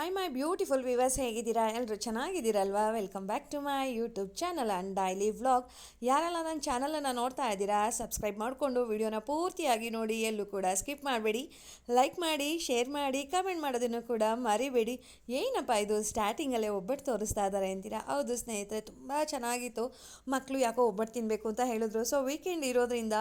Hi my beautiful viewers ಹೇಗಿದ್ದೀರಾ? ಎಲ್ಲರೂ ಚೆನ್ನಾಗಿದ್ದೀರಲ್ವಾ? Welcome back to my YouTube channel and daily vlog ಯಾರೆಲ್ಲ ನನ್ನ ಚಾನಲನ್ನು ನೋಡ್ತಾ ಇದ್ದೀರಾ ಸಬ್ಸ್ಕ್ರೈಬ್ ಮಾಡಿಕೊಂಡು ವಿಡಿಯೋನ ಪೂರ್ತಿಯಾಗಿ ನೋಡಿ, ಎಲ್ಲೂ ಕೂಡ ಸ್ಕಿಪ್ ಮಾಡಬೇಡಿ. ಲೈಕ್ ಮಾಡಿ ಶೇರ್ ಮಾಡಿ ಕಮೆಂಟ್ ಮಾಡೋದನ್ನು ಕೂಡ ಮರಿಬೇಡಿ. ಏನಪ್ಪ ಇದು? ಸ್ಟಾರ್ಟಿಂಗಲ್ಲೇ ಒಬ್ಬಟ್ಟು ತೋರಿಸ್ತಾ ಇದ್ದಾರೆ ಅಂತೀರಾ? ಹೌದು ಸ್ನೇಹಿತರೆ, ತುಂಬ ಚೆನ್ನಾಗಿತ್ತು. ಮಕ್ಕಳು ಯಾಕೋ ಒಬ್ಬಟ್ಟು ತಿನ್ನಬೇಕು ಅಂತ ಹೇಳಿದ್ರು. ಸೊ ವೀಕೆಂಡ್ ಇರೋದ್ರಿಂದ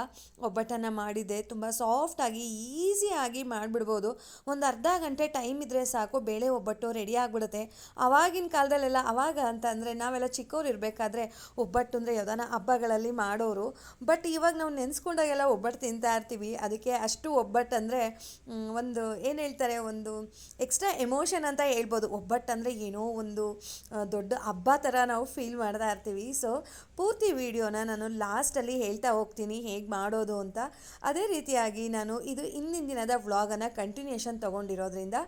ಒಬ್ಬಟ್ಟನ್ನು ಮಾಡಿದ್ದೆ. ತುಂಬ ಸಾಫ್ಟಾಗಿ ಈಸಿಯಾಗಿ ಮಾಡಿಬಿಡ್ಬೋದು. ಒಂದು ಅರ್ಧ ಗಂಟೆ ಟೈಮ್ ಇದ್ದರೆ ಸಾಕು, ಬೇಳೆ ಒಬ್ಬಟ್ಟು ರೆಡಿ ಆಗಿಬಿಡುತ್ತೆ. ಆವಾಗಿನ ಕಾಲದಲ್ಲೆಲ್ಲ ಅವಾಗ ಅಂತ ಅಂದರೆ ನಾವೆಲ್ಲ ಚಿಕ್ಕವ್ರು ಇರಬೇಕಾದ್ರೆ ಒಬ್ಬಟ್ಟು ಅಂದರೆ ಯಾವ್ದಾನ ಹಬ್ಬಗಳಲ್ಲಿ ಮಾಡೋರು. ಬಟ್ ಇವಾಗ ನಾವು ನೆನೆಸ್ಕೊಂಡಾಗೆಲ್ಲ ಒಬ್ಬಟ್ಟು ತಿಂತಾ ಇರ್ತೀವಿ. ಅದಕ್ಕೆ ಅಷ್ಟು ಒಬ್ಬಟ್ಟು ಅಂದರೆ ಒಂದು ಏನು ಹೇಳ್ತಾರೆ, ಒಂದು ಎಕ್ಸ್ಟ್ರಾ ಎಮೋಷನ್ ಅಂತ ಹೇಳ್ಬೋದು. ಒಬ್ಬಟ್ಟು ಅಂದರೆ ಏನೋ ಒಂದು ದೊಡ್ಡ ಹಬ್ಬ ಥರ ನಾವು ಫೀಲ್ ಮಾಡ್ತಾ ಇರ್ತೀವಿ. ಸೊ ಪೂರ್ತಿ ವಿಡಿಯೋನ ನಾನು ಲಾಸ್ಟಲ್ಲಿ ಹೇಳ್ತಾ ಹೋಗ್ತೀನಿ ಹೇಗೆ ಮಾಡೋದು ಅಂತ. ಅದೇ ರೀತಿಯಾಗಿ ನಾನು ಇದು ಇಂದಿನ ದಿನದ ವ್ಲಾಗನ್ನು ಕಂಟಿನ್ಯೂಷನ್ ತೊಗೊಂಡಿರೋದ್ರಿಂದ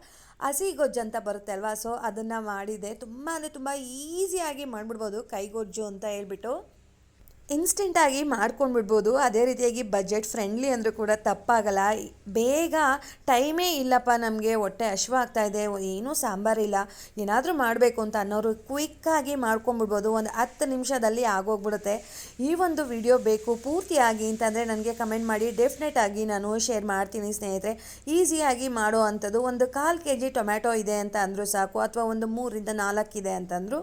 ಹಸಿ ಗೊಜ್ಜು ಅಂತ ಬರುತ್ತೆ ಅಲ್ವಾ ಸೊ ಅದನ್ನು ಮಾಡಿದೆ ತುಂಬ ಅಂದರೆ ತುಂಬ ಈಸಿಯಾಗಿ ಮಾಡಿಬಿಡ್ಬೋದು ಕೈಗೊಜ್ಜು ಅಂತ ಹೇಳ್ಬಿಟ್ಟು. ಇನ್ಸ್ಟೆಂಟಾಗಿ ಮಾಡ್ಕೊಂಡ್ಬಿಡ್ಬೋದು. ಅದೇ ರೀತಿಯಾಗಿ ಬಜೆಟ್ ಫ್ರೆಂಡ್ಲಿ ಅಂದರೂ ಕೂಡ ತಪ್ಪಾಗಲ್ಲ. ಬೇಗ ಟೈಮೇ ಇಲ್ಲಪ್ಪ ನಮಗೆ, ಹೊಟ್ಟೆ ಹಶ್ವಾಗ್ತಾ ಇದೆ, ಏನೂ ಸಾಂಬಾರಿಲ್ಲ ಏನಾದರೂ ಮಾಡಬೇಕು ಅಂತ ಅನ್ನೋರು ಕ್ವಿಕ್ಕಾಗಿ ಮಾಡ್ಕೊಂಬಿಡ್ಬೋದು ಒಂದು ಹತ್ತು ನಿಮಿಷದಲ್ಲಿ ಆಗೋಗ್ಬಿಡುತ್ತೆ. ಈ ಒಂದು ವಿಡಿಯೋ ಬೇಕು ಪೂರ್ತಿಯಾಗಿ ಅಂತಂದರೆ ನನಗೆ ಕಮೆಂಟ್ ಮಾಡಿ. ಡೆಫಿನೆಟ್ ಆಗಿ ನಾನು ಶೇರ್ ಮಾಡ್ತೀನಿ ಸ್ನೇಹಿತರೆ. ಈಸಿಯಾಗಿ ಮಾಡೋ ಅಂಥದ್ದು ಒಂದು ಕಾಲು ಕೆ ಜಿ ಟೊಮ್ಯಾಟೊ ಇದೆ ಅಂತ ಅಂದರೂ ಸಾಕು. ಅಥವಾ ಒಂದು ಮೂರಿಂದ ನಾಲ್ಕು ಇದೆ ಅಂತಂದರೂ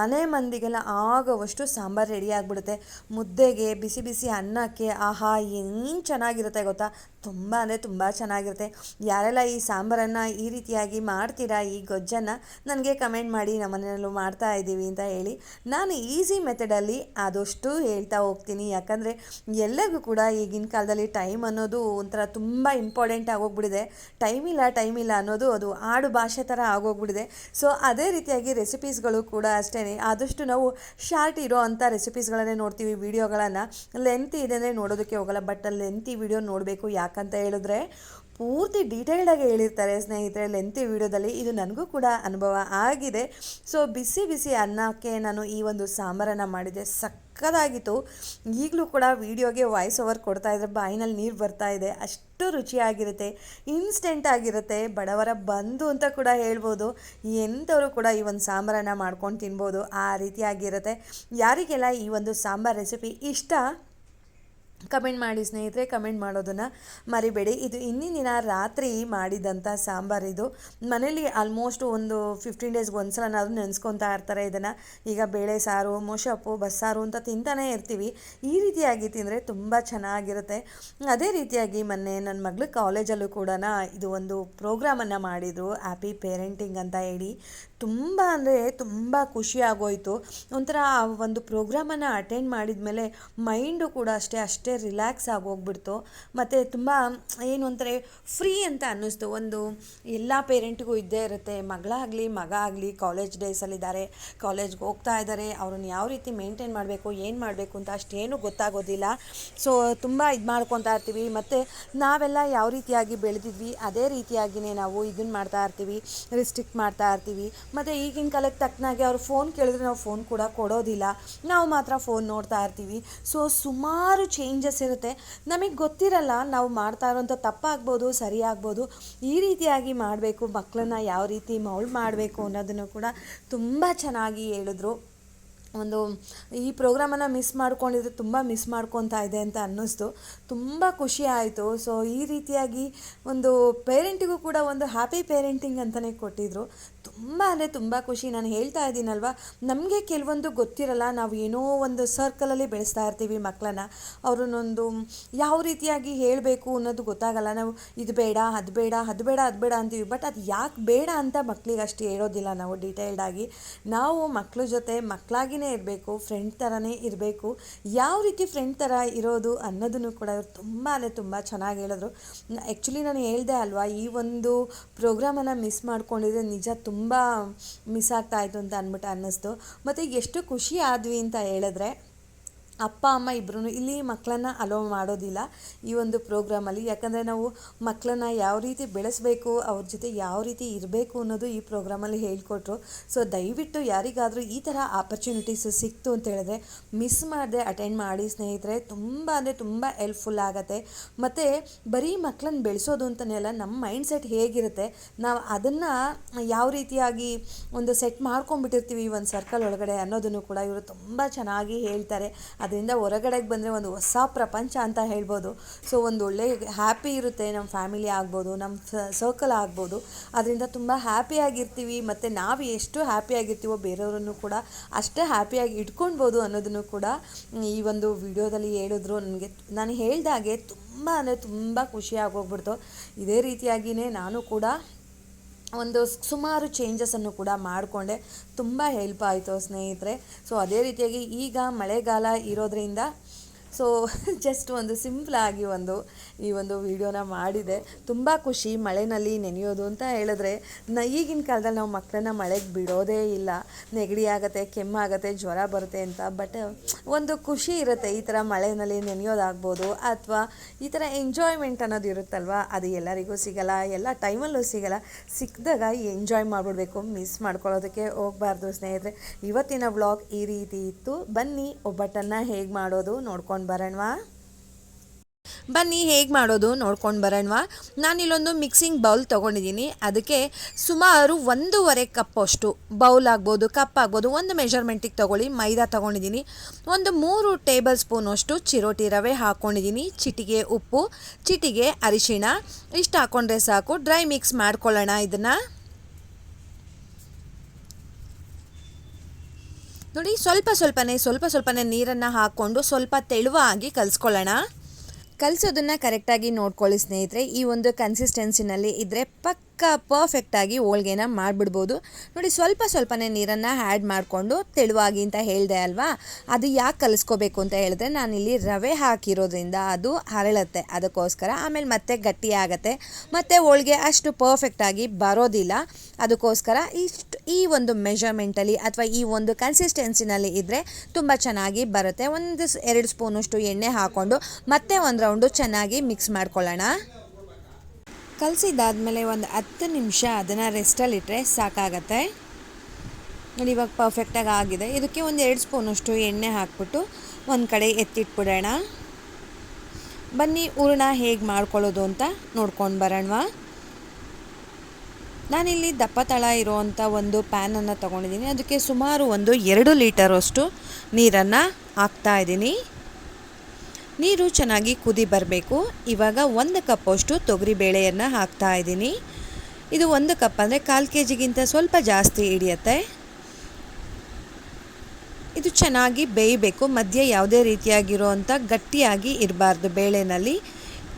ಮನೆ ಮಂದಿಗೆಲ್ಲ ಆಗೋವಷ್ಟು ಸಾಂಬಾರು ರೆಡಿ ಆಗಿಬಿಡುತ್ತೆ. ಮುದ್ದೆಗೆ ಬಿಸಿ ಬಿಸಿ ಅನ್ನಕ್ಕೆ ಆಹಾ ಏನು ಚೆನ್ನಾಗಿರುತ್ತೆ ಗೊತ್ತಾ? ತುಂಬ ಅಂದರೆ ತುಂಬ ಚೆನ್ನಾಗಿರುತ್ತೆ. ಯಾರೆಲ್ಲ ಈ ಸಾಂಬಾರನ್ನು ಈ ರೀತಿಯಾಗಿ ಮಾಡ್ತೀರಾ, ಈ ಗೊಜ್ಜನ್ನು ನನಗೆ ಕಮೆಂಟ್ ಮಾಡಿ, ನಮ್ಮ ಮನೆಯಲ್ಲೂ ಮಾಡ್ತಾ ಇದ್ದೀವಿ ಅಂತ ಹೇಳಿ ನಾನು ಈಸಿ ಮೆಥಡಲ್ಲಿ ಆದಷ್ಟು ಹೇಳ್ತಾ ಹೋಗ್ತೀನಿ. ಯಾಕಂದರೆ ಎಲ್ಲರಿಗೂ ಕೂಡ ಈಗಿನ ಕಾಲದಲ್ಲಿ ಟೈಮ್ ಅನ್ನೋದು ಒಂಥರ ತುಂಬ ಇಂಪಾರ್ಟೆಂಟ್ ಆಗೋಗ್ಬಿಟ್ಟಿದೆ ಟೈಮ್ ಇಲ್ಲ ಟೈಮ್ ಇಲ್ಲ ಅನ್ನೋದು ಅದು ಆಡು ಭಾಷೆ ಥರ ಆಗೋಗ್ಬಿಟ್ಟಿದೆ ಸೊ ಅದೇ ರೀತಿಯಾಗಿ ರೆಸಿಪೀಸ್ಗಳು ಕೂಡ ಅಷ್ಟೇ ಆದಷ್ಟು ನಾವು ಶಾರ್ಟ್ ಇರೋ ಅಂಥ ರೆಸಿಪೀಸ್ಗಳನ್ನೇ ನೋಡ್ತೀವಿ. ವೀಡಿಯೋಗಳನ್ನು ಲೆಂತ್ ಇದೆ ಅಂದರೆ ನೋಡೋದಕ್ಕೆ ಹೋಗಲ್ಲ ಬಟ್ ಅಲ್ಲಿ ಲೆಂತಿ ವಿಡಿಯೋ ನೋಡಬೇಕು ಯಾಕಂತ ಹೇಳಿದ್ರೆ ಪೂರ್ತಿ ಡೀಟೇಲ್ಡಾಗಿ ಹೇಳಿರ್ತಾರೆ ಸ್ನೇಹಿತರೆ ಲೆಂತಿ ವಿಡಿಯೋದಲ್ಲಿ ಇದು ನನಗೂ ಕೂಡ ಅನುಭವ ಆಗಿದೆ. ಸೊ ಬಿಸಿ ಬಿಸಿ ಅನ್ನಕ್ಕೆ ನಾನು ಈ ಒಂದು ಸಾಂಬಾರನ್ನು ಮಾಡಿದೆ. ಸಕ್ಕದಾಗಿತ್ತು ಈಗಲೂ ಕೂಡ ವಿಡಿಯೋಗೆ ವಾಯ್ಸ್ ಓವರ್ ಕೊಡ್ತಾ ಇದ್ರೆ ಬಾಯಿನಲ್ಲಿ ನೀರು ಬರ್ತಾ ಇದೆ. ಅಷ್ಟು ರುಚಿಯಾಗಿರುತ್ತೆ ಇನ್ಸ್ಟೆಂಟ್ ಆಗಿರುತ್ತೆ. ಬಡವರ ಬಂದು ಅಂತ ಕೂಡ ಹೇಳ್ಬೋದು. ಎಂಥವರು ಕೂಡ ಈ ಒಂದು ಸಾಂಬಾರನ್ನು ಮಾಡ್ಕೊಂಡು ತಿನ್ಬೋದು. ಆ ರೀತಿಯಾಗಿರುತ್ತೆ. ಯಾರಿಗೆಲ್ಲ ಈ ಒಂದು ಸಾಂಬಾರ್ ರೆಸಿಪಿ ಇಷ್ಟ ಕಮೆಂಟ್ ಮಾಡಿ ಸ್ನೇಹಿತರೆ, ಕಮೆಂಟ್ ಮಾಡೋದನ್ನು ಮರಿಬೇಡಿ. ಇದು ಇನ್ನಿನ ರಾತ್ರಿ ಮಾಡಿದಂಥ ಸಾಂಬಾರು ಇದು. ಮನೇಲಿ ಆಲ್ಮೋಸ್ಟ್ ಒಂದು ಫಿಫ್ಟೀನ್ ಡೇಸ್ಗೆ ಒಂದು ಸಲನಾದರೂ ನೆನೆಸ್ಕೊತಾ ಇರ್ತಾರೆ ಇದನ್ನು. ಈಗ ಬೇಳೆ ಸಾರು, ಮೊಸಪ್ಪು, ಬಸ್ಸಾರು ಅಂತ ತಿಂತಾನೆ ಇರ್ತೀವಿ. ಈ ರೀತಿಯಾಗಿ ತಿಂದರೆ ತುಂಬ ಚೆನ್ನಾಗಿರುತ್ತೆ. ಅದೇ ರೀತಿಯಾಗಿ ಮೊನ್ನೆ ನನ್ನ ಮಗಳು ಕಾಲೇಜಲ್ಲೂ ಕೂಡ ಇದು ಒಂದು ಪ್ರೋಗ್ರಾಮನ್ನು ಮಾಡಿದರು ಹ್ಯಾಪಿ ಪೇರೆಂಟಿಂಗ್ ಅಂತ ಹೇಳಿ. ತುಂಬ ಅಂದರೆ ತುಂಬ ಖುಷಿ ಆಗೋಯಿತು. ಒಂಥರ ಆ ಒಂದು ಪ್ರೋಗ್ರಾಮನ್ನು ಅಟೆಂಡ್ ಮಾಡಿದ ಮೇಲೆ ಮೈಂಡು ಕೂಡ ಅಷ್ಟೇ ಅಷ್ಟೇ ರಿಲ್ಯಾಕ್ಸ್ ಆಗೋಗ್ಬಿಡ್ತು. ಮತ್ತು ತುಂಬ ಏನು ಒಂಥರ ಫ್ರೀ ಅಂತ ಅನ್ನಿಸ್ತು. ಒಂದು ಎಲ್ಲ ಪೇರೆಂಟ್ಗೂ ಇದ್ದೇ ಇರುತ್ತೆ. ಮಗಳಾಗಲಿ ಮಗ ಆಗಲಿ ಕಾಲೇಜ್ ಡೇಸಲ್ಲಿದ್ದಾರೆ ಕಾಲೇಜ್ಗೆ ಹೋಗ್ತಾ ಇದ್ದಾರೆ. ಅವ್ರನ್ನ ಯಾವ ರೀತಿ ಮೇಂಟೈನ್ ಮಾಡಬೇಕು, ಏನು ಮಾಡಬೇಕು ಅಂತ ಅಷ್ಟೇನು ಗೊತ್ತಾಗೋದಿಲ್ಲ. ಸೊ ತುಂಬ ಇದು ಮಾಡ್ಕೊತಾ ಇರ್ತೀವಿ. ಮತ್ತು ನಾವೆಲ್ಲ ಯಾವ ರೀತಿಯಾಗಿ ಬೆಳೆದಿದ್ವಿ, ಅದೇ ರೀತಿಯಾಗಿಯೇ ನಾವು ಇದನ್ನು ಮಾಡ್ತಾ ಇರ್ತೀವಿ ರಿಸ್ಟ್ರಿಕ್ಟ್ ಮಾಡ್ತಾ ಇರ್ತೀವಿ. ಮತ್ತು ಈಗಿನ ಕಾಲಕ್ಕೆ ತಕ್ಕನಾಗೆ ಅವ್ರು ಫೋನ್ ಕೇಳಿದ್ರೆ ನಾವು ಫೋನ್ ಕೂಡ ಕೊಡೋದಿಲ್ಲ. ನಾವು ಮಾತ್ರ ಫೋನ್ ನೋಡ್ತಾ ಇರ್ತೀವಿ. ಸೊ ಸುಮಾರು ಚೇಂಜಸ್ ಇರುತ್ತೆ. ನಮಗೆ ಗೊತ್ತಿರಲ್ಲ ನಾವು ಮಾಡ್ತಾ ಇರೋಂಥ ತಪ್ಪಾಗ್ಬೋದು ಸರಿ ಆಗ್ಬೋದು ಈ ರೀತಿಯಾಗಿ ಮಾಡಬೇಕು ಮಕ್ಕಳನ್ನ ಯಾವ ರೀತಿ ಮೌಲ್ಡ್ ಮಾಡಬೇಕು ಅನ್ನೋದನ್ನು ಕೂಡ ತುಂಬ ಚೆನ್ನಾಗಿ ಹೇಳಿದ್ರು. ಒಂದು ಈ ಪ್ರೋಗ್ರಾಮನ್ನು ಮಿಸ್ ಮಾಡ್ಕೊಂಡಿದ್ರೆ ತುಂಬ ಮಿಸ್ ಮಾಡ್ಕೊತಾ ಇದೆ ಅಂತ ಅನ್ನಿಸ್ತು. ತುಂಬ ಖುಷಿ ಆಯಿತು. ಸೊ, ಈ ರೀತಿಯಾಗಿ ಒಂದು ಪೇರೆಂಟಿಗೂ ಕೂಡ ಒಂದು ಹ್ಯಾಪಿ ಪೇರೆಂಟಿಂಗ್ ಅಂತಲೇ ಕೊಟ್ಟಿದ್ರು. ತುಂಬ ಅಂದರೆ ತುಂಬ ಖುಷಿ. ನಾನು ಹೇಳ್ತಾ ಇದ್ದೀನಲ್ವ, ನಮಗೆ ಕೆಲವೊಂದು ಗೊತ್ತಿರಲ್ಲ, ನಾವು ಏನೋ ಒಂದು ಸರ್ಕಲಲ್ಲಿ ಬೆಳೆಸ್ತಾ ಇರ್ತೀವಿ ಮಕ್ಕಳನ್ನ. ಅವ್ರನ್ನೊಂದು ಯಾವ ರೀತಿಯಾಗಿ ಹೇಳಬೇಕು ಅನ್ನೋದು ಗೊತ್ತಾಗಲ್ಲ. ನಾವು ಇದು ಬೇಡ, ಅದು ಬೇಡ ಅದು ಬೇಡ ಅದು ಬೇಡ ಅಂತೀವಿ. ಬಟ್ ಅದು ಯಾಕೆ ಬೇಡ ಅಂತ ಮಕ್ಕಳಿಗೆ ಅಷ್ಟು ಹೇಳೋದಿಲ್ಲ ನಾವು ಡೀಟೇಲ್ಡಾಗಿ ನಾವು ಮಕ್ಕಳ ಜೊತೆ ಮಕ್ಕಳಾಗಿಯೇ ಇರಬೇಕು ಫ್ರೆಂಡ್ ಥರನೇ ಇರಬೇಕು. ಯಾವ ರೀತಿ ಫ್ರೆಂಡ್ ಥರ ಇರೋದು ಅನ್ನೋದನ್ನು ಕೂಡ ಇವ್ರು ತುಂಬ ಅಂದರೆ ತುಂಬ ಚೆನ್ನಾಗಿ ಹೇಳಿದ್ರು. ಆ್ಯಕ್ಚುಲಿ ನಾನು ಹೇಳ್ದೆ ಅಲ್ವಾ, ಈ ಒಂದು ಪ್ರೋಗ್ರಾಮನ್ನು ಮಿಸ್ ಮಾಡ್ಕೊಂಡಿದ್ರೆ ನಿಜ ತುಂಬ ಮಿಸ್ ಆಗ್ತಾಯಿತ್ತು ಅಂತ ಅಂದ್ಬಿಟ್ಟು ಅನ್ನಿಸ್ತು. ಮತ್ತು ಎಷ್ಟು ಖುಷಿ ಆದ್ವಿ ಅಂತ ಹೇಳಿದ್ರೆ ಅಪ್ಪ, ಅಮ್ಮ ಇಬ್ಬರೂ ಇಲ್ಲಿ ಮಕ್ಕಳನ್ನ ಅಲೋ ಮಾಡೋದಿಲ್ಲ ಈ ಒಂದು ಪ್ರೋಗ್ರಾಮಲ್ಲಿ ಯಾಕಂದರೆ ನಾವು ಮಕ್ಕಳನ್ನ ಯಾವ ರೀತಿ ಬೆಳೆಸಬೇಕು, ಅವ್ರ ಜೊತೆ ಯಾವ ರೀತಿ ಇರಬೇಕು ಅನ್ನೋದು ಈ ಪ್ರೋಗ್ರಾಮಲ್ಲಿ ಹೇಳಿಕೊಟ್ರು. ಸೊ ದಯವಿಟ್ಟು ಯಾರಿಗಾದರೂ ಈ ಥರ ಆಪರ್ಚುನಿಟೀಸ್ ಸಿಕ್ತು ಅಂತ ಹೇಳಿದ್ರೆ ಮಿಸ್ ಮಾಡದೆ ಅಟೆಂಡ್ ಮಾಡಿ ಸ್ನೇಹಿತರೆ. ತುಂಬ ಅಂದರೆ ತುಂಬ ಹೆಲ್ಪ್ಫುಲ್ ಆಗುತ್ತೆ. ಮತ್ತು ಬರೀ ಮಕ್ಕಳನ್ನ ಬೆಳೆಸೋದು ಅಂತಲೇ ಅಲ್ಲ, ನಮ್ಮ ಮೈಂಡ್ ಸೆಟ್ ಹೇಗಿರುತ್ತೆ? ನಾವು ಅದನ್ನು ಯಾವ ರೀತಿಯಾಗಿ ಒಂದು ಸೆಟ್ ಮಾಡ್ಕೊಂಡ್ಬಿಟ್ಟಿರ್ತೀವಿ ಒಂದು ಸರ್ಕಲ್ ಒಳಗಡೆ ಅನ್ನೋದನ್ನು ಕೂಡ ಇವರು ತುಂಬ ಚೆನ್ನಾಗಿ ಹೇಳ್ತಾರೆ. ಅದರಿಂದ ಹೊರಗಡೆಗೆ ಬಂದರೆ ಒಂದು ಹೊಸ ಪ್ರಪಂಚ ಅಂತ ಹೇಳ್ಬೋದು. ಸೊ ಒಂದು ಒಳ್ಳೆ ಹ್ಯಾಪಿ ಇರುತ್ತೆ ನಮ್ಮ ಫ್ಯಾಮಿಲಿ ಆಗ್ಬೋದು ನಮ್ಮ ಸರ್ಕಲ್ ಆಗ್ಬೋದು. ಅದರಿಂದ ತುಂಬ ಹ್ಯಾಪಿಯಾಗಿರ್ತೀವಿ ಮತ್ತು ನಾವು ಎಷ್ಟು ಹ್ಯಾಪಿಯಾಗಿರ್ತೀವೋ ಬೇರೆಯವರನ್ನು ಕೂಡ ಅಷ್ಟೇ ಹ್ಯಾಪಿಯಾಗಿ ಇಟ್ಕೊಳ್ಬೋದು ಅನ್ನೋದನ್ನು ಕೂಡ ಈ ಒಂದು ವಿಡಿಯೋದಲ್ಲಿ ಹೇಳಿದ್ರು. ನನಗೆ, ನಾನು ಹೇಳ್ದಾಗೆ ತುಂಬ ಅಂದರೆ ತುಂಬ ಖುಷಿ ಆಗೋಗ್ಬಿಡ್ತು. ಇದೇ ರೀತಿಯಾಗಿಯೇ ನಾನು ಕೂಡ ಒಂದು ಸುಮಾರು ಚೇಂಜಸನ್ನು ಕೂಡ ಮಾಡಿಕೊಂಡೆ. ತುಂಬ ಹೆಲ್ಪ್ ಆಯಿತು ಸ್ನೇಹಿತರೆ. ಸೊ ಅದೇ ರೀತಿಯಾಗಿ ಈಗ ಮಳೆಗಾಲ ಇರೋದರಿಂದ ಸೊ ಜಸ್ಟ್ ಒಂದು ಸಿಂಪಲಾಗಿ ಒಂದು ಈ ಒಂದು ವಿಡಿಯೋನ ಮಾಡಿದೆ. ತುಂಬ ಖುಷಿ ಮಳೆನಲ್ಲಿ ನೆನೆಯೋದು ಅಂತ ಹೇಳಿದ್ರೆ, ನ ಈಗಿನ ಕಾಲದಲ್ಲಿ ನಾವು ಮಕ್ಕಳನ್ನ ಮಳೆಗೆ ಬಿಡೋದೇ ಇಲ್ಲ. ನೆಗಡಿ ಆಗುತ್ತೆ ಕೆಮ್ಮಾಗುತ್ತೆ ಜ್ವರ ಬರುತ್ತೆ ಅಂತ. ಬಟ್ ಒಂದು ಖುಷಿ ಇರುತ್ತೆ ಈ ಥರ ಮಳೆಯಲ್ಲಿ ನೆನೆಯೋದಾಗ್ಬೋದು ಅಥವಾ ಈ ಥರ ಎಂಜಾಯ್ಮೆಂಟ್ ಅನ್ನೋದು ಇರುತ್ತಲ್ವ? ಅದು ಎಲ್ಲರಿಗೂ ಸಿಗಲ್ಲ, ಎಲ್ಲ ಟೈಮಲ್ಲೂ ಸಿಗಲ್ಲ. ಸಿಕ್ಕಿದಾಗ ಎಂಜಾಯ್ ಮಾಡಿಬಿಡ್ಬೇಕು, ಮಿಸ್ ಮಾಡ್ಕೊಳ್ಳೋದಕ್ಕೆ ಹೋಗಬಾರ್ದು ಸ್ನೇಹಿತರೆ. ಇವತ್ತಿನ ವ್ಲಾಗ್ ಈ ರೀತಿ ಇತ್ತು. ಬನ್ನಿ, ಒಬ್ಬಟ್ಟನ್ನು ಹೇಗೆ ಮಾಡೋದು ನೋಡ್ಕೊಂಡು ಬರೋಣವಾ? ಬನ್ನಿ, ಹೇಗೆ ಮಾಡೋದು? ನೋಡ್ಕೊಂಡು ಬರೋಣವಾ. ನಾನಿಲ್ಲೊಂದು ಮಿಕ್ಸಿಂಗ್ ಬೌಲ್ ತೊಗೊಂಡಿದ್ದೀನಿ ಅದಕ್ಕೆ ಸುಮಾರು ಒಂದೂವರೆ ಕಪ್ ಅಷ್ಟು. ಬೌಲ್ ಆಗ್ಬೋದು ಕಪ್ ಆಗ್ಬೋದು, ಒಂದು ಮೆಷರ್ಮೆಂಟಿಗೆ ತೊಗೊಳ್ಳಿ. ಮೈದಾ ತೊಗೊಂಡಿದ್ದೀನಿ ಒಂದು ಮೂರು ಟೇಬಲ್ ಸ್ಪೂನಷ್ಟು ಚಿರೋಟಿ ರವೆ ಹಾಕ್ಕೊಂಡಿದ್ದೀನಿ ಚಿಟಿಗೆ ಉಪ್ಪು, ಚಿಟಿಗೆ ಅರಿಶಿಣ. ಇಷ್ಟು ಹಾಕ್ಕೊಂಡ್ರೆ ಸಾಕು. ಡ್ರೈ ಮಿಕ್ಸ್ ಮಾಡ್ಕೊಳ್ಳೋಣ ಇದನ್ನು. ನೋಡಿ, ಸ್ವಲ್ಪ ಸ್ವಲ್ಪನೇ ಸ್ವಲ್ಪ ಸ್ವಲ್ಪನೇ ನೀರನ್ನು ಹಾಕ್ಕೊಂಡು ಸ್ವಲ್ಪ ತೆಳುವಾಗಿ ಕಲಿಸ್ಕೊಳ್ಳೋಣ. ಕಲಿಸೋದನ್ನು ಕರೆಕ್ಟಾಗಿ ನೋಡ್ಕೊಳ್ಳಿ ಸ್ನೇಹಿತರೆ. ಈ ಒಂದು ಕನ್ಸಿಸ್ಟೆನ್ಸಿನಲ್ಲಿ ಇದ್ದರೆ ಪಕ್ಕ ಪರ್ಫೆಕ್ಟಾಗಿ ಹೋಳ್ಗೆನ ಮಾಡಿಬಿಡ್ಬೋದು. ನೋಡಿ, ಸ್ವಲ್ಪ ಸ್ವಲ್ಪನೇ ನೀರನ್ನು ಆ್ಯಡ್ ಮಾಡಿಕೊಂಡು ತೆಳುವಾಗಿ ಅಂತ ಹೇಳಿದೆ ಅಲ್ವಾ? ಅದು ಯಾಕೆ ಕಲಿಸ್ಕೋಬೇಕು ಅಂತ ಹೇಳಿದ್ರೆ, ನಾನಿಲ್ಲಿ ರವೆ ಹಾಕಿರೋದ್ರಿಂದ ಅದು ಹರಳುತ್ತೆ ಅದಕ್ಕೋಸ್ಕರ ಆಮೇಲೆ ಮತ್ತೆ ಗಟ್ಟಿ ಆಗುತ್ತೆ. ಮತ್ತು ಹೋಳಿಗೆ ಅಷ್ಟು ಪರ್ಫೆಕ್ಟಾಗಿ ಬರೋದಿಲ್ಲ. ಅದಕ್ಕೋಸ್ಕರ ಇಷ್ಟು ಈ ಒಂದು ಮೆಷರ್ಮೆಂಟಲ್ಲಿ ಅಥವಾ ಈ ಒಂದು ಕನ್ಸಿಸ್ಟೆನ್ಸಿನಲ್ಲಿ ಇದ್ದರೆ ತುಂಬ ಚೆನ್ನಾಗಿ ಬರುತ್ತೆ. ಒಂದು ಎರಡು ಸ್ಪೂನಷ್ಟು ಎಣ್ಣೆ ಹಾಕ್ಕೊಂಡು ಮತ್ತೆ ಒಂದು ರೌಂಡು ಚೆನ್ನಾಗಿ ಮಿಕ್ಸ್ ಮಾಡ್ಕೊಳ್ಳೋಣ. ಕಲಸಿದ್ದಾದಮೇಲೆ ಒಂದು ಹತ್ತು ನಿಮಿಷ ಅದನ್ನು ರೆಸ್ಟಲ್ಲಿಟ್ಟರೆ ಸಾಕಾಗತ್ತೆ. ನೋಡಿ, ಇವಾಗ ಪರ್ಫೆಕ್ಟಾಗಿ ಆಗಿದೆ. ಇದಕ್ಕೆ ಒಂದು ಎರಡು ಸ್ಪೂನಷ್ಟು ಎಣ್ಣೆ ಹಾಕ್ಬಿಟ್ಟು ಒಂದು ಕಡೆ ಎತ್ತಿಟ್ಬಿಡೋಣ. ಬನ್ನಿ, ಹೂರಣ ಹೇಗೆ ಮಾಡ್ಕೊಳ್ಳೋದು ಅಂತ ನೋಡ್ಕೊಂಡು ಬರೋಣವಾ ನಾನಿಲ್ಲಿ ದಪ್ಪ ತಳ ಇರುವಂಥ ಒಂದು ಪ್ಯಾನನ್ನು ತೊಗೊಂಡಿದ್ದೀನಿ. ಅದಕ್ಕೆ ಸುಮಾರು ಒಂದು ಎರಡು ಲೀಟರಷ್ಟು ನೀರನ್ನು ಹಾಕ್ತಾ ಇದ್ದೀನಿ. ನೀರು ಚೆನ್ನಾಗಿ ಕುದಿ ಬರಬೇಕು. ಇವಾಗ ಒಂದು ಕಪ್ಪಷ್ಟು ತೊಗರಿ ಬೇಳೆಯನ್ನು ಹಾಕ್ತಾ ಇದ್ದೀನಿ. ಇದು ಒಂದು ಕಪ್ ಅಂದರೆ ಕಾಲು ಕೆ ಜಿಗಿಂತ ಸ್ವಲ್ಪ ಜಾಸ್ತಿ ಹಿಡಿಯತ್ತೆ. ಇದು ಚೆನ್ನಾಗಿ ಬೇಯಬೇಕು. ಮಧ್ಯೆ ಯಾವುದೇ ರೀತಿಯಾಗಿರೋವಂಥ ಗಟ್ಟಿಯಾಗಿ ಇರಬಾರ್ದು ಬೇಳೆನಲ್ಲಿ.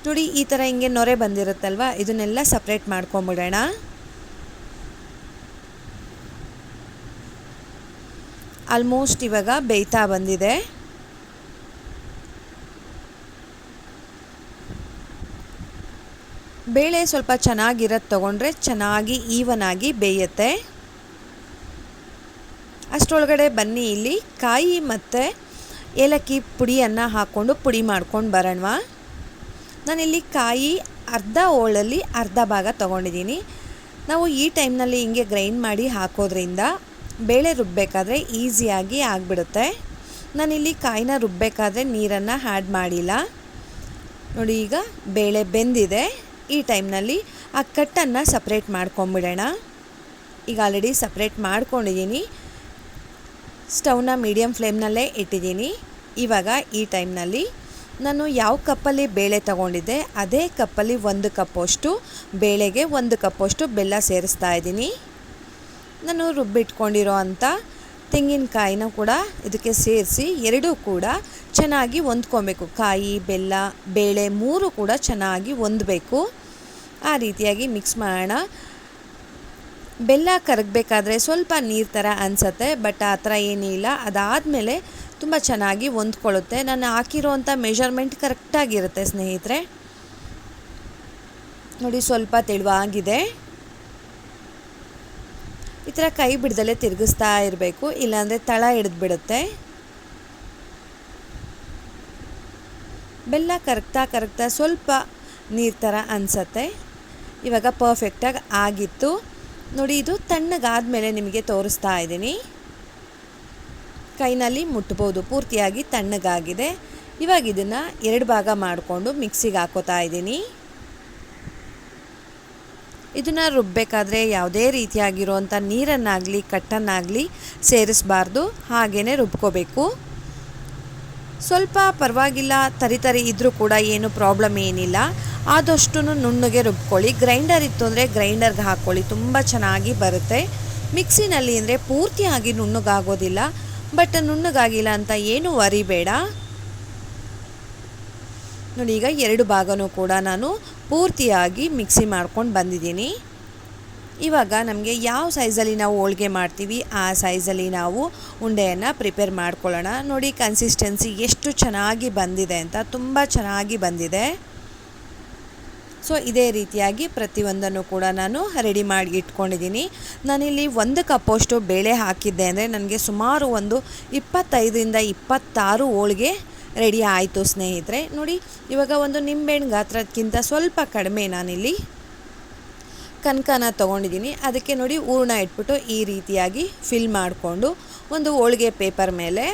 ನೋಡಿ, ಈ ಥರ ಹಿಂಗೆ ನೊರೆ ಬಂದಿರುತ್ತಲ್ವ? ಇದನ್ನೆಲ್ಲ ಸಪ್ರೇಟ್ ಮಾಡ್ಕೊಂಬಿಡೋಣ. ಆಲ್ಮೋಸ್ಟ್ ಇವಾಗ ಬೇಯ್ತಾ ಬಂದಿದೆ. ಬೇಳೆ ಸ್ವಲ್ಪ ಚೆನ್ನಾಗಿರೋದು ತೊಗೊಂಡ್ರೆ ಚೆನ್ನಾಗಿ ಈವನ್ ಆಗಿ ಬೇಯುತ್ತೆ. ಅಷ್ಟರೊಳಗಡೆ ಬನ್ನಿ ಇಲ್ಲಿ. ಕಾಯಿ ಮತ್ತು ಏಲಕ್ಕಿ ಪುಡಿಯನ್ನು ಹಾಕ್ಕೊಂಡು ಪುಡಿ ಮಾಡ್ಕೊಂಡು ಬರೋಣವಾ. ನಾನಿಲ್ಲಿ ಕಾಯಿ ಅರ್ಧ ಹೋಳಲ್ಲಿ ಅರ್ಧ ಭಾಗ ತೊಗೊಂಡಿದ್ದೀನಿ. ನಾವು ಈ ಟೈಮ್ನಲ್ಲಿ ಹಿಂಗೆ ಗ್ರೈಂಡ್ ಮಾಡಿ ಹಾಕೋದ್ರಿಂದ ಬೇಳೆ ರುಬ್ಬಬೇಕಾದ್ರೆ ಈಸಿಯಾಗಿ ಆಗಿಬಿಡುತ್ತೆ. ನಾನಿಲ್ಲಿ ಕಾಯಿನ ರುಬ್ಬಬೇಕಾದ್ರೆ ನೀರನ್ನು ಆ್ಯಡ್ ಮಾಡಿಲ್ಲ. ನೋಡಿ ಈಗ ಬೇಳೆ ಬೆಂದಿದೆ. ಈ ಟೈಮ್ನಲ್ಲಿ ಆ ಕಟ್ಟನ್ನು ಸಪ್ರೇಟ್ ಮಾಡ್ಕೊಂಬಿಡೋಣ. ಈಗ ಆಲ್ರೆಡಿ ಸಪ್ರೇಟ್ ಮಾಡ್ಕೊಂಡಿದ್ದೀನಿ. ಸ್ಟವ್ನ ಮೀಡಿಯಮ್ ಫ್ಲೇಮ್ನಲ್ಲೇ ಇಟ್ಟಿದ್ದೀನಿ. ಇವಾಗ ಈ ಟೈಮ್ನಲ್ಲಿ ನಾನು ಯಾವ ಕಪ್ಪಲ್ಲಿ ಬೇಳೆ ತಗೊಂಡಿದ್ದೆ ಅದೇ ಕಪ್ಪಲ್ಲಿ ಒಂದು ಕಪ್ಪಷ್ಟು, ಬೇಳೆಗೆ ಒಂದು ಕಪ್ಪಷ್ಟು ಬೆಲ್ಲ ಸೇರಿಸ್ತಾ ಇದ್ದೀನಿ. ನಾನು ರುಬ್ಬಿಟ್ಕೊಂಡಿರೋ ಅಂಥ ತೆಂಗಿನಕಾಯಿನ ಕೂಡ ಇದಕ್ಕೆ ಸೇರಿಸಿ ಎರಡೂ ಕೂಡ ಚೆನ್ನಾಗಿ ಹೊಂದ್ಕೊಬೇಕು. ಕಾಯಿ, ಬೆಲ್ಲ, ಬೇಳೆ ಮೂರು ಕೂಡ ಚೆನ್ನಾಗಿ ಹೊಂದಬೇಕು. ಆ ರೀತಿಯಾಗಿ ಮಿಕ್ಸ್ ಮಾಡೋಣ. ಬೆಲ್ಲ ಕರಗಬೇಕಾದ್ರೆ ಸ್ವಲ್ಪ ನೀರು ಥರ ಅನಿಸತ್ತೆ ಬಟ್ ಆ ಥರ ಏನಿಲ್ಲ ಅದಾದಮೇಲೆ ತುಂಬ ಚೆನ್ನಾಗಿ ಹೊಂದ್ಕೊಳ್ಳುತ್ತೆ. ನಾನು ಹಾಕಿರೋವಂಥ ಮೆಷರ್ಮೆಂಟ್ ಕರೆಕ್ಟಾಗಿರುತ್ತೆ ಸ್ನೇಹಿತರೆ. ನೋಡಿ, ಸ್ವಲ್ಪ ತೆಳುವಾಗಿದೆ. ಈ ಥರ ಕೈ ಬಿಡ್ದಲ್ಲೇ ತಿರುಗಿಸ್ತಾ ಇರಬೇಕು, ಇಲ್ಲಾಂದರೆ ತಳ ಹಿಡಿದ್ಬಿಡುತ್ತೆ. ಬೆಲ್ಲ ಕರಗ್ತಾ ಕರಗ್ತಾ ಸ್ವಲ್ಪ ನೀರು ಥರ ಅನಿಸತ್ತೆ. ಇವಾಗ ಪರ್ಫೆಕ್ಟಾಗಿ ಆಗಿತ್ತು. ನೋಡಿ, ಇದು ತಣ್ಣಗಾದಮೇಲೆ ನಿಮಗೆ ತೋರಿಸ್ತಾ ಇದ್ದೀನಿ. ಕೈನಲ್ಲಿ ಮುಟ್ಬೋದು, ಪೂರ್ತಿಯಾಗಿ ತಣ್ಣಗಾಗಿದೆ. ಇವಾಗ ಇದನ್ನು ಎರಡು ಭಾಗ ಮಾಡಿಕೊಂಡು ಮಿಕ್ಸಿಗೆ ಹಾಕೋತಾ ಇದ್ದೀನಿ. ಇದನ್ನು ರುಬ್ಬಬೇಕಾದ್ರೆ ಯಾವುದೇ ರೀತಿಯಾಗಿರುವಂಥ ನೀರನ್ನಾಗಲಿ, ಕಟ್ಟನ್ನಾಗಲಿ ಸೇರಿಸಬಾರ್ದು. ಹಾಗೇ ರುಬ್ಕೋಬೇಕು. ಸ್ವಲ್ಪ ಪರವಾಗಿಲ್ಲ, ತರಿ ತರಿ ಇದ್ದರೂ ಕೂಡ ಏನು ಪ್ರಾಬ್ಲಮ್ ಏನಿಲ್ಲ. ಆದಷ್ಟು ನುಣ್ಣಗೆ ರುಬ್ಕೊಳ್ಳಿ. ಗ್ರೈಂಡರ್ ಇತ್ತು ಅಂದರೆ ಗ್ರೈಂಡರ್ಗೆ ಹಾಕ್ಕೊಳ್ಳಿ. ತುಂಬ ಚೆನ್ನಾಗಿ ಬರುತ್ತೆ. ಮಿಕ್ಸಿನಲ್ಲಿ ಅಂದರೆ ಪೂರ್ತಿಯಾಗಿ ನುಣ್ಣಗಾಗೋದಿಲ್ಲ. ಬಟ್ ನುಣ್ಣಗಾಗಿಲ್ಲ ಅಂತ ಏನು ವರಿಬೇಡ. ನೋಡಿ, ಈಗ ಎರಡು ಭಾಗನೂ ಕೂಡ ನಾನು ಪೂರ್ತಿಯಾಗಿ ಮಿಕ್ಸಿ ಮಾಡ್ಕೊಂಡು ಬಂದಿದ್ದೀನಿ. ಇವಾಗ ನಮಗೆ ಯಾವ ಸೈಜಲ್ಲಿ ನಾವು ಹೋಳಿಗೆ ಮಾಡ್ತೀವಿ, ಆ ಸೈಜಲ್ಲಿ ನಾವು ಉಂಡೆಯನ್ನು ಪ್ರಿಪೇರ್ ಮಾಡ್ಕೊಳ್ಳೋಣ. ನೋಡಿ ಕನ್ಸಿಸ್ಟೆನ್ಸಿ ಎಷ್ಟು ಚೆನ್ನಾಗಿ ಬಂದಿದೆ ಅಂತ, ತುಂಬ ಚೆನ್ನಾಗಿ ಬಂದಿದೆ. ಸೊ ಇದೇ ರೀತಿಯಾಗಿ ಪ್ರತಿಯೊಂದನ್ನು ಕೂಡ ನಾನು ರೆಡಿ ಮಾಡಿ ಇಟ್ಕೊಂಡಿದ್ದೀನಿ. ನಾನಿಲ್ಲಿ ಒಂದು ಕಪ್ಪಷ್ಟು ಬೇಳೆ ಹಾಕಿದ್ದೆ ಅಂದರೆ, ನನಗೆ ಸುಮಾರು ಒಂದು ಇಪ್ಪತ್ತೈದರಿಂದ ಇಪ್ಪತ್ತಾರು ಹೋಳಿಗೆ ರೆಡಿ ಆಯಿತು ಸ್ನೇಹಿತರೆ. ನೋಡಿ, ಇವಾಗ ಒಂದು ನಿಂಬೆಹಣ್ಣು ಗಾತ್ರಕ್ಕಿಂತ ಸ್ವಲ್ಪ ಕಡಿಮೆ ನಾನಿಲ್ಲಿ ಕನಕನ ತೊಗೊಂಡಿದ್ದೀನಿ. ಅದಕ್ಕೆ ನೋಡಿ, ಹೂರ್ಣ ಇಟ್ಬಿಟ್ಟು ಈ ರೀತಿಯಾಗಿ ಫಿಲ್ ಮಾಡಿಕೊಂಡು ಒಂದು ಹೋಳಿಗೆ ಪೇಪರ್ ಮೇಲೆ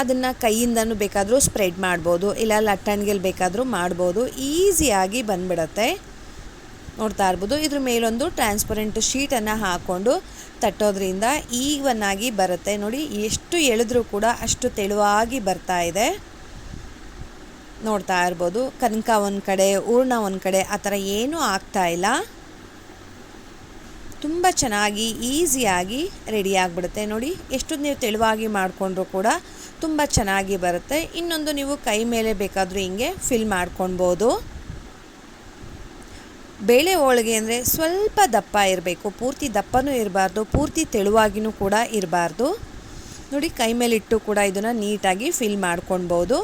ಅದನ್ನು ಕೈಯಿಂದನೂ ಬೇಕಾದರೂ ಸ್ಪ್ರೆಡ್ ಮಾಡ್ಬೋದು, ಇಲ್ಲ ಲಟ್ಟಣಿಗೆಲ್ಲಿ ಬೇಕಾದರೂ ಮಾಡ್ಬೋದು. ಈಸಿಯಾಗಿ ಬಂದ್ಬಿಡತ್ತೆ. ನೋಡ್ತಾ ಇರ್ಬೋದು, ಇದ್ರ ಮೇಲೊಂದು ಟ್ರಾನ್ಸ್ಪರೆಂಟ್ ಶೀಟನ್ನು ಹಾಕ್ಕೊಂಡು ತಟ್ಟೋದ್ರಿಂದ ಈವನ್ ಆಗಿ ಬರುತ್ತೆ. ನೋಡಿ, ಎಷ್ಟು ಎಳೆದ್ರೂ ಕೂಡ ಅಷ್ಟು ತೆಳುವಾಗಿ ಬರ್ತಾ ಇದೆ. ನೋಡ್ತಾ ಇರ್ಬೋದು. ಕನಕ ಒಂದು ಕಡೆ, ಹೂರ್ಣ ಒಂದು ಕಡೆ, ಆ ಥರ ಏನೂ ಇಲ್ಲ. ತುಂಬ ಚೆನ್ನಾಗಿ, ಈಸಿಯಾಗಿ ರೆಡಿ ಆಗಿಬಿಡುತ್ತೆ. ನೋಡಿ ಎಷ್ಟು ನೀವು ತೆಳುವಾಗಿ ಮಾಡಿಕೊಂಡ್ರೂ ಕೂಡ ತುಂಬ ಚೆನ್ನಾಗಿ ಬರುತ್ತೆ. ಇನ್ನೊಂದು ನೀವು ಕೈ ಮೇಲೆ ಬೇಕಾದರೂ ಹಿಂಗೆ ಫಿಲ್ ಮಾಡ್ಕೊಳ್ಬೋದು. ಬೇಳೆ ಹೋಳಿಗೆ ಅಂದರೆ ಸ್ವಲ್ಪ ದಪ್ಪ ಇರಬೇಕು. ಪೂರ್ತಿ ದಪ್ಪನೂ ಇರಬಾರ್ದು, ಪೂರ್ತಿ ತೆಳುವಾಗಿನೂ ಕೂಡ ಇರಬಾರ್ದು. ನೋಡಿ, ಕೈ ಮೇಲಿಟ್ಟು ಕೂಡ ಇದನ್ನು ನೀಟಾಗಿ ಫಿಲ್ ಮಾಡ್ಕೊಳ್ಬೋದು.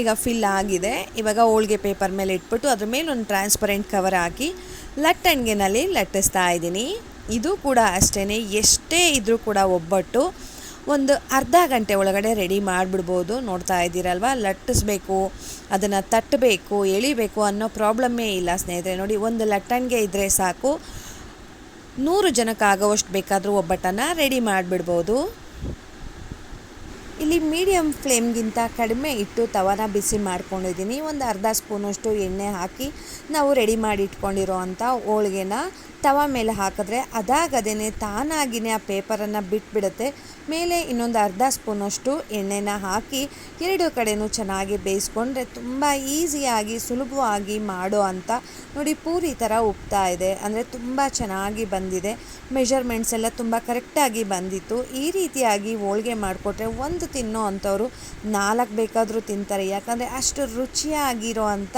ಈಗ ಫಿಲ್ ಆಗಿದೆ. ಇವಾಗ ಹೋಳಿಗೆ ಪೇಪರ್ ಮೇಲೆ ಇಟ್ಬಿಟ್ಟು ಅದ್ರ ಮೇಲೆ ಒಂದು ಟ್ರಾನ್ಸ್ಪರೆಂಟ್ ಕವರ್ ಹಾಕಿ ಲಟ್ಟಣಿಗೆನಲ್ಲಿ ಲಟ್ಟಿಸ್ತಾ ಇದ್ದೀನಿ. ಇದು ಕೂಡ ಅಷ್ಟೇ ಎಷ್ಟೇ ಇದ್ದರೂ ಕೂಡ ಒಬ್ಬಟ್ಟು ಒಂದು ಅರ್ಧ ಗಂಟೆ ಒಳಗಡೆ ರೆಡಿ ಮಾಡಿಬಿಡ್ಬೋದು. ನೋಡ್ತಾ ಇದ್ದೀರಲ್ವ? ಲಟ್ಟಿಸ್ಬೇಕು, ಅದನ್ನು ತಟ್ಟಬೇಕು, ಎಳಿಬೇಕು ಅನ್ನೋ ಪ್ರಾಬ್ಲಮ್ಮೇ ಇಲ್ಲ ಸ್ನೇಹಿತರೆ. ನೋಡಿ, ಒಂದು ಲಟ್ಟಣಿಗೆ ಇದ್ದರೆ ಸಾಕು. ನೂರು ಜನಕ್ಕಾಗೋವಷ್ಟು ಬೇಕಾದರೂ ಒಬ್ಬಟ್ಟನ್ನು ರೆಡಿ ಮಾಡಿಬಿಡ್ಬೋದು. ಇಲ್ಲಿ ಮೀಡಿಯಮ್ ಫ್ಲೇಮ್ಗಿಂತ ಕಡಿಮೆ ಇಟ್ಟು ತವನ ಬಿಸಿ ಮಾಡ್ಕೊಂಡಿದ್ದೀನಿ. ಒಂದು ಅರ್ಧ ಸ್ಪೂನಷ್ಟು ಎಣ್ಣೆ ಹಾಕಿ ನಾವು ರೆಡಿ ಮಾಡಿ ಇಟ್ಕೊಂಡಿರೋ ಅಂಥ ಹೋಳಿಗೆನ ತವ ಮೇಲೆ ಹಾಕಿದ್ರೆ ಅದಾಗದೇ ತಾನಾಗಿನೇ ಆ ಪೇಪರನ್ನು ಬಿಟ್ಬಿಡುತ್ತೆ. ಮೇಲೆ ಇನ್ನೊಂದು ಅರ್ಧ ಸ್ಪೂನಷ್ಟು ಎಣ್ಣೆನ ಹಾಕಿ ಎರಡು ಕಡೆನೂ ಚೆನ್ನಾಗಿ ಬೇಯಿಸ್ಕೊಂಡ್ರೆ ತುಂಬ ಈಸಿಯಾಗಿ, ಸುಲಭವಾಗಿ ಮಾಡೋ ಅಂತ ನೋಡಿ ಪೂರಿ ಥರ ಉಪ್ತಾ ಇದೆ. ಅಂದರೆ ತುಂಬ ಚೆನ್ನಾಗಿ ಬಂದಿದೆ. ಮೆಷರ್ಮೆಂಟ್ಸ್ ಎಲ್ಲ ತುಂಬ ಕರೆಕ್ಟಾಗಿ ಬಂದಿತ್ತು. ಈ ರೀತಿಯಾಗಿ ಹೋಳಿಗೆ ಮಾಡಿಕೊಟ್ರೆ ಒಂದು ತಿನ್ನೋ ಅಂಥವ್ರು ನಾಲ್ಕು ಬೇಕಾದರೂ ತಿಂತಾರೆ. ಯಾಕಂದರೆ ಅಷ್ಟು ರುಚಿಯಾಗಿರೋ ಅಂಥ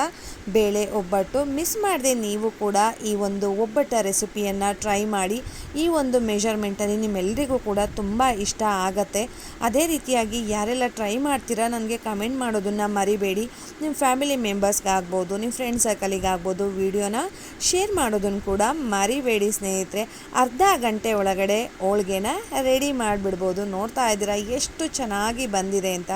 ಬೇಳೆ ಒಬ್ಬಟ್ಟು. ಮಿಸ್ ಮಾಡದೆ ನೀವು ಕೂಡ ಈ ಒಂದು ಒಬ್ಬಟ್ಟ ರೆಸಿಪಿಯನ್ನು ಟ್ರೈ ಮಾಡಿ. ಈ ಒಂದು ಮೆಷರ್ಮೆಂಟಲ್ಲಿ ನಿಮ್ಮೆಲ್ಲರಿಗೂ ಕೂಡ ತುಂಬ ಇಷ್ಟ ಆಗತ್ತೆ. ಅದೇ ರೀತಿಯಾಗಿ ಯಾರೆಲ್ಲ ಟ್ರೈ ಮಾಡ್ತೀರಾ ನನಗೆ ಕಮೆಂಟ್ ಮಾಡೋದನ್ನು ಮರಿಬೇಡಿ. ನಿಮ್ಮ ಫ್ಯಾಮಿಲಿ ಮೆಂಬರ್ಸ್ಗಾಗ್ಬೋದು, ನಿಮ್ಮ ಫ್ರೆಂಡ್ ಸರ್ಕಲಿಗಾಗ್ಬೋದು ವಿಡಿಯೋನ ಶೇರ್ ಮಾಡೋದನ್ನು ಕೂಡ ಮರಿಬೇಡಿ ಸ್ನೇಹಿತರೆ. ಅರ್ಧ ಗಂಟೆ ಒಳಗಡೆ ಹೋಳ್ಗೆನ ರೆಡಿ ಮಾಡಿಬಿಡ್ಬೋದು. ನೋಡ್ತಾ ಇದ್ದೀರಾ ಎಷ್ಟು ಚೆನ್ನಾಗಿ ಬಂದಿದೆ ಅಂತ.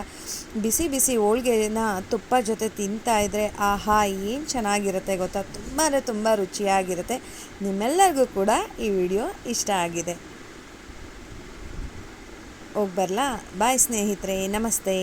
ಬಿಸಿ ಬಿಸಿ ಹೋಳ್ಗೆನ ತುಪ್ಪ ಜೊತೆ ತಿಂತಾ ಇದ್ದರೆ ಆಹಾ, ಏನು ಚೆನ್ನಾಗಿರುತ್ತೆ ಗೊತ್ತಾ? ತುಂಬ ತುಂಬ ರುಚಿಯಾಗಿರುತ್ತೆ. ನಿಮ್ಮೆಲ್ಲರಿಗೂ ಕೂಡ ಈ ವಿಡಿಯೋ ಇಷ್ಟ ಆಗಿದೆ. ಹೋಗಿ ಬರಲಾ? ಬಾಯ್ ಸ್ನೇಹಿತರೆ ನಮಸ್ತೆ.